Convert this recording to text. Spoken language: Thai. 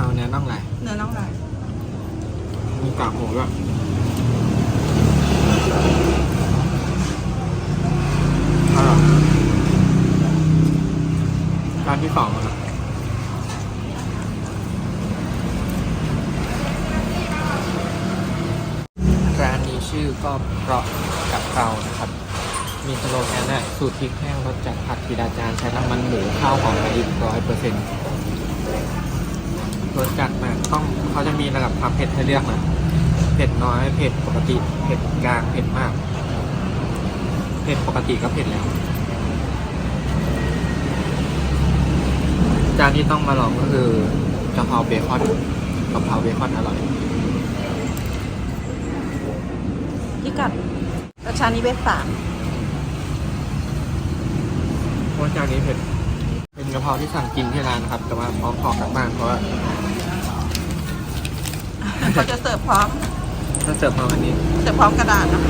เพาเนื้อน่องไายเนื้อน่องลายมีกากหมูด้วยร้านที่สองนะร้านนี้ชื่อก็เพาะกับเพรานะครับ มีสโลแกนนะสูตรพริกแห้งรสจัดผักกีดาจานใช้น้ำมันหมูข้าวหอมมะลิร้อยเปอร์เซ็นต์ รสจัดมากต้องเขาจะมีระดับความเผ็ดให้เลือกนะเผ็ดน้อยเผ็ดปกติเผ็ดกลางเผ็ดมากเผ็ดปกติก็เผ็ดแล้วจานที่ต้องมาลองก็คือกะเพราเบคอนกะเพราเบคอนอร่อยพิกัดประชานิเวศสามเพราะว่าจานนี้เผ็ดเป็นกะเพราที่สั่งกินที่ร้านนะครับ แต่ว่าพร้อมขอกลับบ้านเพราะว่า เขาจะเสิร์ฟพร้อมถ้าเสิร์ฟมาวันนี้ เสิร์ฟพร้อมกระดาษนะ